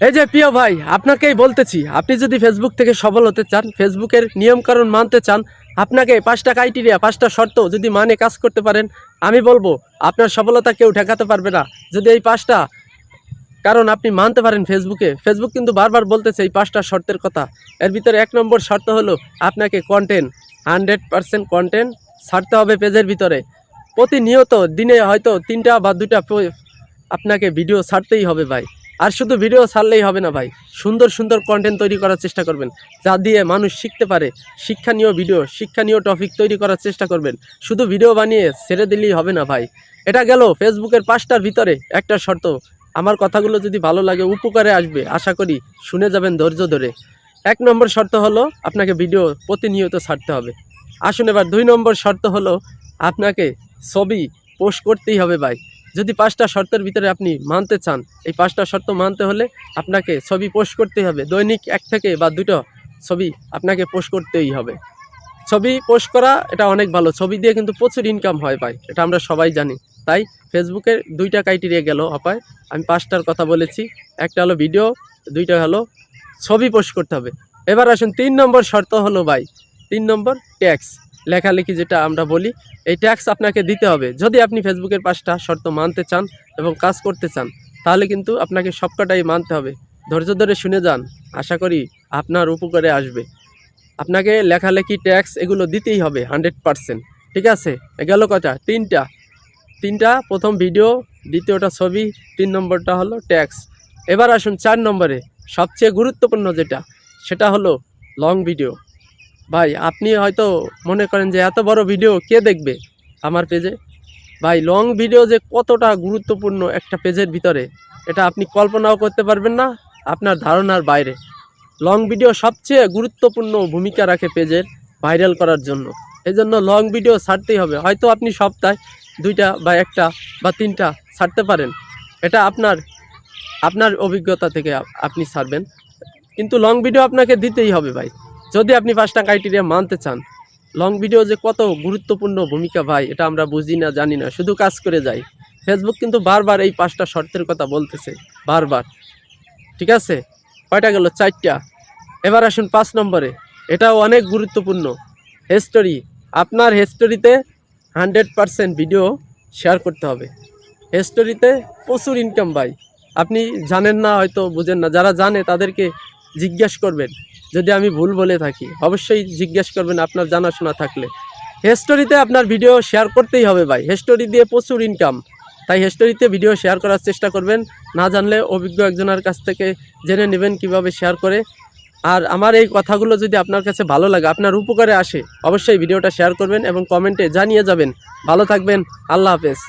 এই যে প্রিয় ভাই, আপনাকেই বলতেছি, আপনি যদি ফেসবুক থেকে সফল হতে চান ফেসবুকের নিয়মকানুন মানতে চান, আপনাকে পাঁচটা ক্রাইটেরিয়া পাঁচটা শর্ত যদি মানে কাজ করতে পারেন, আমি বলব, আপনার সফলতা কেউ ঠেকাতে পারবে না। যদি এই পাঁচটা কারণ আপনি মানতে পারেন ফেসবুকে ফেসবুক কিন্তু বারবার বলতেছে এই পাঁচটা শর্তের কথা। এর ভিতরে এক নম্বর শর্ত হলো আপনাকে কন্টেন্ট হান্ড্রেড পারসেন্ট কন্টেন্ট ছাড়তে হবে পেজের ভিতরে। প্রতিনিয়ত দিনে হয়তো তিনটা বা দুটা আপনাকে ভিডিও ছাড়তেই হবে ভাই। আর শুধু ভিডিও ছাড়লেই হবে না ভাই। সুন্দর সুন্দর কন্টেন্ট তৈরি করার চেষ্টা করবেন। যা দিয়ে মানুষ শিখতে পারে। শিক্ষণীয় ভিডিও শিক্ষণীয় টপিক তৈরি করার চেষ্টা করবেন। শুধু ভিডিও বানিয়ে ছেড়ে দিলেই হবে না ভাই। এটা গেল ফেসবুকের পাঁচটার ভিতরে, একটা শর্ত। আমার কথাগুলো যদি ভালো লাগে, উপকারে আসবে, আশা করি শুনে যাবেন ধৈর্য ধরে। এক নম্বর শর্ত হলো, আপনাকে ভিডিও প্রতিনিয়ত ছাড়তে হবে। আসুন এবার, দুই নম্বর শর্ত হলো, আপনাকে ছবি পোস্ট করতেই হবে ভাই। যদি পাঁচটা শর্তের ভিতরে আপনি মানতে চান, এই পাঁচটা শর্ত মানতে হলে আপনাকে ছবি পোস্ট করতেই হবে। দৈনিক এক থেকে বা দুটো ছবি আপনাকে পোস্ট করতেই হবে। ছবি পোস্ট করা, এটা অনেক ভালো। ছবি দিয়ে কিন্তু প্রচুর ইনকাম হয় ভাই, এটা আমরা সবাই জানি। তাই ফেসবুকের দুইটা ক্রাইটেরিয়া গেল অপায়। আমি পাঁচটার কথা বলেছি। একটা হলো ভিডিও দুইটা হলো ছবি পোস্ট করতে হবে। এবার আসুন, তিন নম্বর শর্ত হলো ভাই, তিন নম্বর ট্যাক্স লেখালেখি যেটা আমরা বলি, এই ট্যাক্স আপনাকে দিতে হবে। যদি আপনি ফেসবুকের পাঁচটা শর্ত মানতে চান এবং কাজ করতে চান, তাহলে কিন্তু আপনাকে সবকটাই মানতে হবে। ধৈর্য ধরে শুনে যান। আশা করি আপনার উপকারে আসবে। আপনাকে লেখালেখি ট্যাক্স এগুলো দিতেই হবে হান্ড্রেড পারসেন্ট ঠিক আছে? গেল কথা। তিনটা। তিনটা, প্রথম ভিডিও দ্বিতীয়টা ছবি, তিন নম্বরটা হলো ট্যাক্স এবার আসুন চার নম্বরে। সবচেয়ে গুরুত্বপূর্ণ যেটা, সেটা হলো লং ভিডিও ভাই, আপনি হয়তো মনে করেন যে এত বড় ভিডিও কে দেখবে আমার পেজে ভাই লং ভিডিও যে কতটা গুরুত্বপূর্ণ একটা পেজের ভিতরে, এটা আপনি কল্পনাও করতে পারবেন না আপনার ধারণার বাইরে। লং ভিডিও সবচেয়ে গুরুত্বপূর্ণ ভূমিকা রাখে পেজের ভাইরাল করার জন্য। এই জন্য লং ভিডিও ছাড়তেই হবে। হয়তো আপনি সপ্তাহে দুইটা বা একটা বা তিনটা ছাড়তে পারেন। এটা আপনার আপনার অভিজ্ঞতা থেকে আপনি ছাড়বেন। কিন্তু লং ভিডিও আপনাকে দিতেই হবে ভাই। যদি আপনি পাঁচটা ক্রাইটেরিয়া মানতে চান লং ভিডিও যে কত গুরুত্বপূর্ণ ভূমিকা ভাই, এটা আমরা বুঝি না, জানি না, শুধু কাজ করে যাই। ফেসবুক কিন্তু বারবার এই পাঁচটা শর্তের কথা বলতেছে, বারবার। ঠিক আছে? কয়টা গেল? চারটা। এবার আসুন পাঁচ নম্বরে। এটাও অনেক গুরুত্বপূর্ণ। হিস্টোরি আপনার হিস্টোরিতে হান্ড্রেড পারসেন্ট ভিডিও শেয়ার করতে হবে। হিস্টোরিতে প্রচুর ইনকাম ভাই। আপনি জানেন না, হয়তো বুঝেন না। যারা জানে, তাদেরকে জিজ্ঞেস করবেন। যদি আমি ভুল বলে থাকি, অবশ্যই জিজ্ঞেস করবেন আপনার জানাশোনা থাকলে। হিস্টোরিতে আপনার ভিডিও শেয়ার করতেই হবে ভাই। হিস্টোরি দিয়ে প্রচুর ইনকাম তাই হিস্টোরিতে ভিডিও শেয়ার করার চেষ্টা করবেন। না জানলে অভিজ্ঞ একজনের কাছ থেকে জেনে নেবেন কীভাবে শেয়ার করে। আর আমার এই কথাগুলো যদি আপনার কাছে ভালো লাগে, আপনার উপকারে আসে, অবশ্যই ভিডিওটা শেয়ার করবেন এবং কমেন্টে জানিয়ে যাবেন। ভালো থাকবেন। আল্লাহ হাফেজ।